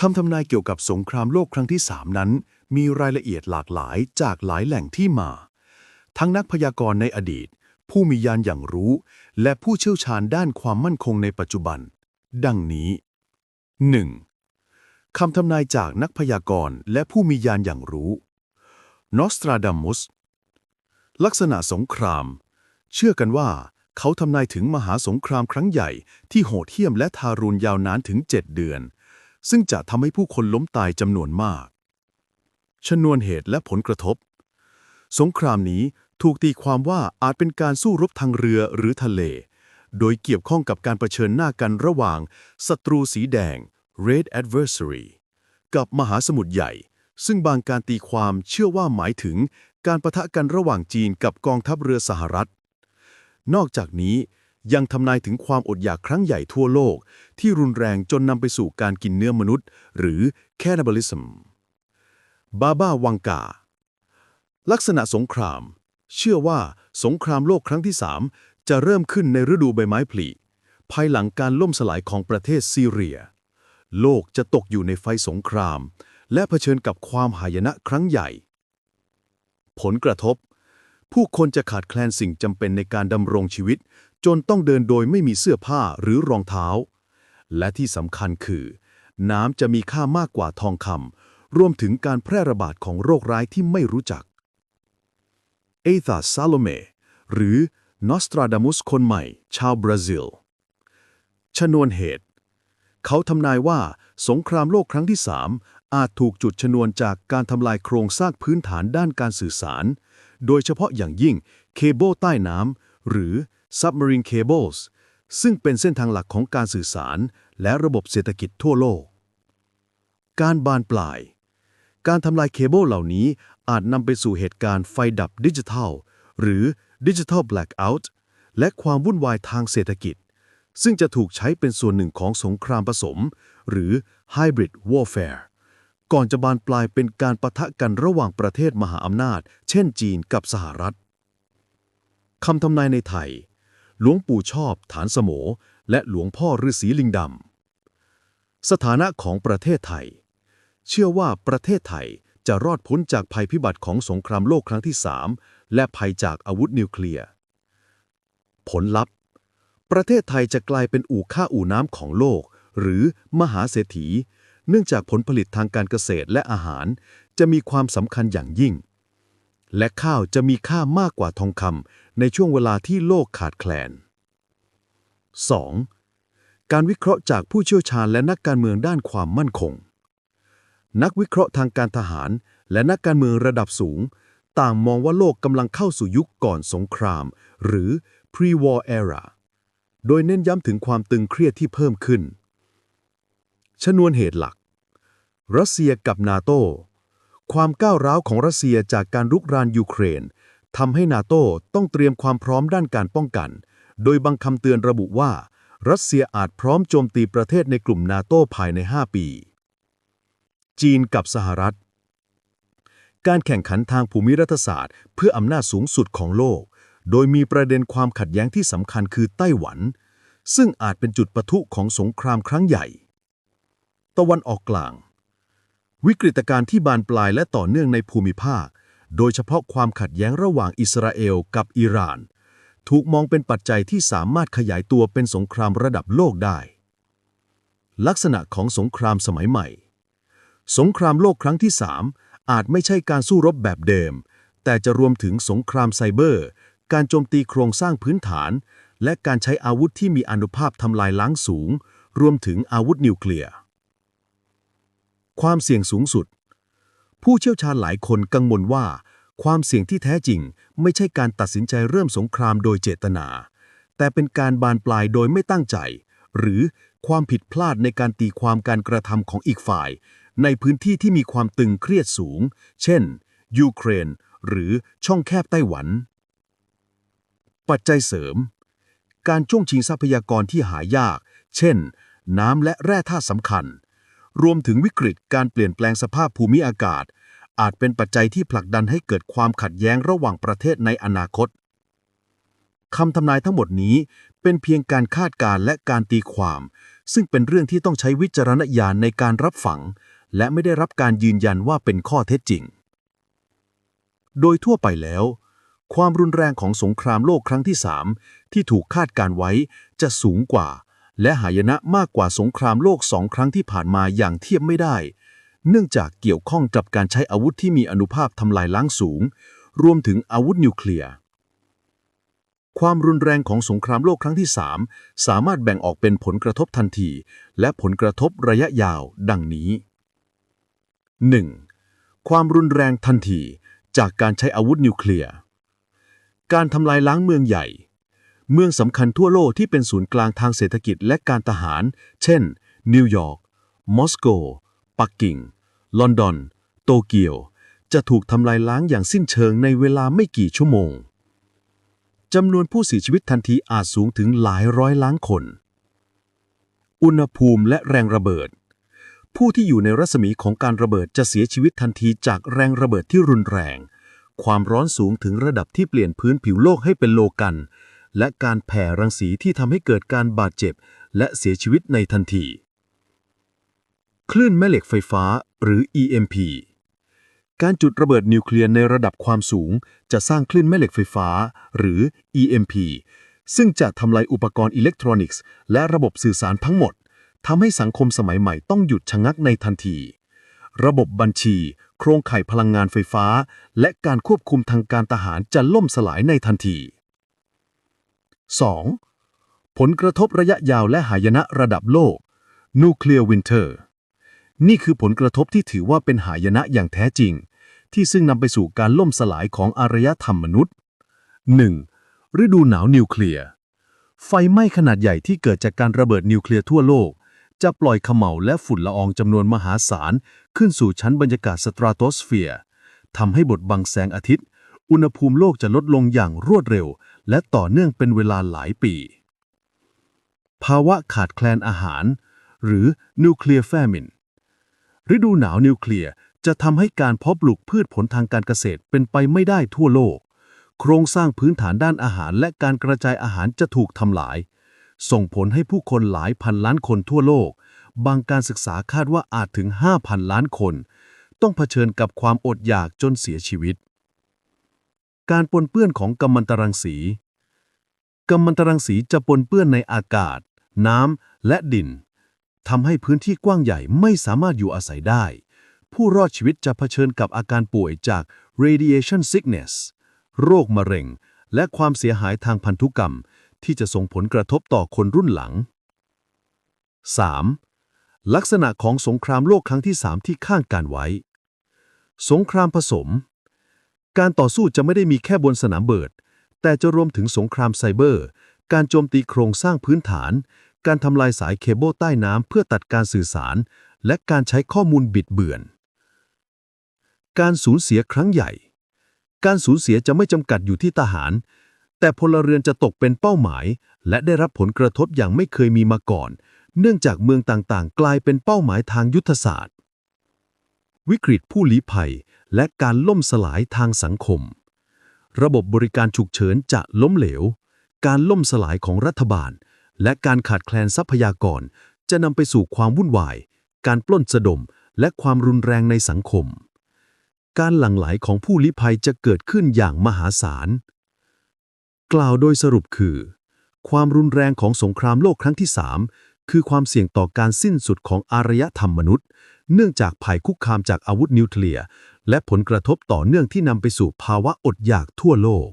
คำทำนายเกี่ยวกับสงครามโลกครั้งที่สามนั้น มีรายละเอียดหลากหลายจากหลายแหล่งที่มา ทั้งนักพยากรณ์ในอดีต ผู้มียานอย่างรู้ และผู้เชี่ยวชาญด้านความมั่นคงในปัจจุบัน ดังนี้ 1. คำทำนายจากนักพยากรณ์และผู้มียานอย่างรู้นอสตราดามุสลักษณะสงคราม เชื่อกันว่าเขาทำนายถึงมหาสงครามครั้งใหญ่ที่โหดเหี้ยมและทารุณยาวนานถึง 7 เดือน ซึ่งจะทำให้ผู้คนล้มตายจำนวนมาก ชนวนเหตุและผลกระทบ สงครามนี้ถูกตีความว่าอาจเป็นการสู้รบทางเรือหรือทะเล โดยเกี่ยวข้องกับการรเผชิญหน้ากันระหว่างศัตรูสีแดง Red Adversary กับมหาสมุทรใหญ่ ซึ่งบางการตีความเชื่อว่าหมายถึงการประทะกันระหว่างจีนกับกองทัพเรือสหรัฐ นอกจากนี้ ยังทำนายถึงความอดอยากครั้งใหญ่ทั่วโลก ที่รุนแรงจนนำไปสู่การกินเนื้อมนุษย์ หรือ cannibalism บาบ้าวังกา ลักษณะสงคราม เชื่อว่าสงครามโลกครั้งที่ 3 จะเริ่มขึ้นในฤดูใบไม้ผลิภายหลังการล่มสลายของประเทศซีเรีย โลกจะตกอยู่ในไฟสงคราม และเผชิญกับความหายนะครั้งใหญ่ ผลกระทบ ผู้คนจะขาดแคลนสิ่งจำเป็นในการดำรงชีวิต จนต้องเดินโดยไม่มีเสื้อผ้าหรือรองเท้า และที่สำคัญคือ น้ำจะมีค่ามากกว่าทองคำรวมถึงการแพร่ระบาดของโรคร้ายที่ไม่รู้จักเอธาซาโลเมหรือนอสตราดามุสคนใหม่ ชาวบราซิล ชนวนเหตุ เขาทำนายว่าสงครามโลกครั้งที่3อาจถูกจุดชนวนจากการทำลายโครงสร้างพื้นฐานด้านการสื่อสาร โดยเฉพาะอย่างยิ่งเคเบิลใต้น้ำหรือ submarine cables ซึ่งเป็นเส้นทางหลักของการสื่อสาร และระบบเศรษฐกิจทั่วโลก การบานปลาย การทำลายเคเบิลเหล่านี้อาจนำไปสู่เหตุการณ์ไฟดับดิจิทัล หรือ Digital Blackout และความวุ่นวายทางเศรษฐกิจ ซึ่งจะถูกใช้เป็นส่วนหนึ่งของสงครามผสม หรือ Hybrid Warfare ก่อนจะบานปลายเป็นการปะทะกันระหว่างประเทศมหาอำนาจ เช่นจีนกับสหรัฐคำทำนายในไทย หลวงปู่ชอบ ฐานสโมและหลวงพ่อฤาษีลิงดำ สถานะของประเทศไทย เชื่อว่าประเทศไทยจะรอดพ้นจากภัยพิบัติของสงครามโลกครั้งที่ 3 และภัยจากอาวุธนิวเคลียร์ ผลลัพธ์ ประเทศไทยจะกลายเป็นอู่ข้าอู่น้ำของโลก หรือมหาเศรษฐี เนื่องจากผลผลิตทางการเกษตรและอาหาร จะมีความสำคัญอย่างยิ่ง และข้าวจะมีค่ามากกว่าทองคำในช่วงเวลาที่โลกขาดแคลน 2. การวิเคราะห์จากผู้เชี่ยวชาญและนักการเมืองด้านความมั่นคง นักวิเคราะห์ทางการทหาร และนักการเมืองระดับสูง ต่างมองว่าโลกกำลังเข้าสู่ยุคก่อนสงคราม หรือ pre-war era โดยเน้นย้ำถึงความตึงเครียดที่เพิ่มขึ้น ชนวนเหตุหลัก รัสเซียกับนาโต ความก้าวร้าวของรัสเซียจากการรุกรานยูเครนทำให้นาโต้ต้องเตรียมความพร้อมด้านการป้องกัน โดยบังคำเตือนระบุว่า รัสเซียอาจพร้อมโจมตีประเทศในกลุ่มนาโต้ภายใน 5 ปี จีนกับสหรัฐ การแข่งขันทางภูมิรัฐศาสตร์ เพื่ออำนาจสูงสุดของโลก โดยมีประเด็นความขัดแย้งที่สำคัญคือไต้หวัน ซึ่งอาจเป็นจุดปะทุของสงครามครั้งใหญ่ ตะวันออกกลาง วิกฤตการณ์ที่บานปลายและต่อเนื่องในภูมิภาค โดยเฉพาะความขัดแย้งระหว่างอิสราเอลกับอิหร่าน ถูกมองเป็นปัจจัยที่สามารถขยายตัวเป็นสงครามระดับโลกได้ ลักษณะของสงครามสมัยใหม่ สงครามโลกครั้งที่ 3 อาจไม่ใช่การสู้รบแบบเดิม แต่จะรวมถึงสงครามไซเบอร์ การโจมตีโครงสร้างพื้นฐาน และการใช้อาวุธที่มีอานุภาพทำลายล้างสูง รวมถึงอาวุธนิวเคลียร์ ความเสี่ยงสูงสุด ผู้เชี่ยวชาญหลายคนกังวลว่า ความเสี่ยงที่แท้จริงไม่ใช่การตัดสินใจเริ่มสงครามโดยเจตนา แต่เป็นการบานปลายโดยไม่ตั้งใจ หรือความผิดพลาดในการตีความการกระทำของอีกฝ่าย ในพื้นที่ที่มีความตึงเครียดสูง เช่น ยูเครน หรือช่องแคบไต้หวัน ปัจจัยเสริม การช่วงชิงทรัพยากรที่หายาก เช่น น้ำและแร่ธาตุสำคัญ รวมถึงวิกฤตการเปลี่ยนแปลงสภาพภูมิอากาศ อาจเป็นปัจจัยที่ผลักดันให้เกิดความขัดแย้งระหว่างประเทศในอนาคตคำทำนายทั้งหมดนี้เป็นเพียงการคาดการณ์และการตีความ ซึ่งเป็นเรื่องที่ต้องใช้วิจารณญาณในการรับฟัง และไม่ได้รับการยืนยันว่าเป็นข้อเท็จจริง โดยทั่วไปแล้ว ความรุนแรงของสงครามโลกครั้งที่ 3 ที่ถูกคาดการไว้จะสูงกว่า และหายนะมากกว่าสงครามโลกสองครั้งที่ผ่านมาอย่างเทียบไม่ได้ เนื่องจากเกี่ยวข้องกับการใช้อาวุธที่มีอนุภาพทำลายล้างสูง รวมถึงอาวุธนิวเคลียร์ความรุนแรงของสงครามโลกครั้งที่ 3 สามารถแบ่งออกเป็นผลกระทบทันที และผลกระทบระยะยาวดังนี้ 1. ความรุนแรงทันที จากการใช้อาวุธนิวเคลียร์ การทำลายล้างเมืองใหญ่ เมืองสำคัญทั่วโลกที่เป็นศูนย์กลางทางเศรษฐกิจและการทหาร เช่น นิวยอร์ก มอสโก ปักกิ่ง ลอนดอน โตเกียว จะถูกทำลายล้างอย่างสิ้นเชิงในเวลาไม่กี่ชั่วโมง จำนวนผู้เสียชีวิตทันทีอาจสูงถึงหลายร้อยล้านคน อุณหภูมิและแรงระเบิด ผู้ที่อยู่ในรัศมีของการระเบิดจะเสียชีวิตทันทีจากแรงระเบิดที่รุนแรง ความร้อนสูงถึงระดับที่เปลี่ยนพื้นผิวโลกให้เป็นโลกัน และการแผ่รังสีที่ทำให้เกิดการบาดเจ็บ และเสียชีวิตในทันที คลื่นแม่เหล็กไฟฟ้าหรือ EMP การจุดระเบิดนิวเคลียร์ในระดับความสูง จะสร้างคลื่นแม่เหล็กไฟฟ้า หรือ EMP ซึ่งจะทำลายอุปกรณ์อิเล็กทรอนิกส์ และระบบสื่อสารทั้งหมดทำให้สังคมสมัยใหม่ต้องหยุดชะงักในทันที ระบบบัญชี โครงข่ายพลังงานไฟฟ้า และการควบคุมทางการทหารจะล่มสลายในทันที 2. ผลกระทบระยะยาวและหายนะระดับโลกนูเคลียร์วินเทอร์นี่คือผลกระทบที่ถือว่าเป็นหายนะอย่างแท้จริง ที่ซึ่งนำไปสู่การล่มสลายของอารยธรรมมนุษย์ 1. ฤดูหนาวนิวเคลียร์ ไฟไหม้ขนาดใหญ่ที่เกิดจากการระเบิดนิวเคลียร์ทั่วโลก จะปล่อยขม่าและฝุ่นละอองจำนวนมหาศาล ขึ้นสู่ชั้นบรรยากาศสตราโตสเฟียร์ทำให้บดบังแสงอาทิตย์ อุณหภูมิโลกจะลดลงอย่างรวดเร็ว และต่อเนื่องเป็นเวลาหลายปี ภาวะขาดแคลนอาหาร หรือนิวเคลียร์แฟมินฤดูหนาวนิวเคลียร์จะทำให้การเพาะปลูกพืชผลทางการเกษตรเป็นไปไม่ได้ทั่วโลก โครงสร้างพื้นฐานด้านอาหารและการกระจายอาหารจะถูกทำลาย ส่งผลให้ผู้คนหลายพันล้านคนทั่วโลก บางการศึกษาคาดว่าอาจถึง 5,000 ล้านคน ต้องเผชิญกับความอดอยากจนเสียชีวิต การปนเปื้อนของกัมมันตรังสีกัมมันตรังสีจะปนเปื้อนในอากาศ น้ำ และดินทำให้พื้นที่กว้างใหญ่ไม่สามารถอยู่อาศัยได้ ผู้รอดชีวิตจะเผชิญกับอาการป่วยจาก radiation sickness โรคมะเร็ง และความเสียหายทางพันธุกรรม ที่จะส่งผลกระทบต่อคนรุ่นหลัง 3. ลักษณะของสงครามโลกครั้งที่ 3 ที่ข้างการไว้ สงครามผสม การต่อสู้จะไม่ได้มีแค่บนสนามเบิด แต่จะรวมถึงสงครามไซเบอร์ การโจมตีโครงสร้างพื้นฐาน การทำลายสายเคเบิลใต้น้ำเพื่อตัดการสื่อสาร และการใช้ข้อมูลบิดเบือน การสูญเสียครั้งใหญ่ การสูญเสียจะไม่จำกัดอยู่ที่ทหาร แต่พลเรือนจะตกเป็นเป้าหมาย และได้รับผลกระทบอย่างไม่เคยมีมาก่อน เนื่องจากเมืองต่างๆ กลายเป็นเป้าหมายทางยุทธศาสตร์ วิกฤตผู้ลี้ภัย และการล่มสลายทางสังคม ระบบบริการฉุกเฉินจะล้มเหลว การล่มสลายของรัฐบาล และการขาดแคลนทรัพยากร จะนำไปสู่ความวุ่นวาย การปล้นสะดม และความรุนแรงในสังคม การหลั่งไหลของผู้ลี้ภัยจะเกิดขึ้นอย่างมหาศาล กล่าวโดยสรุปคือ ความรุนแรงของสงครามโลกครั้งที่3คือความเสี่ยงต่อการสิ้นสุดของอารยธรรมมนุษย์ เนื่องจากภัยคุกคามจากอาวุธนิวเคลียร์ และผลกระทบต่อเนื่องที่นำไปสู่ภาวะอดอยากทั่วโลก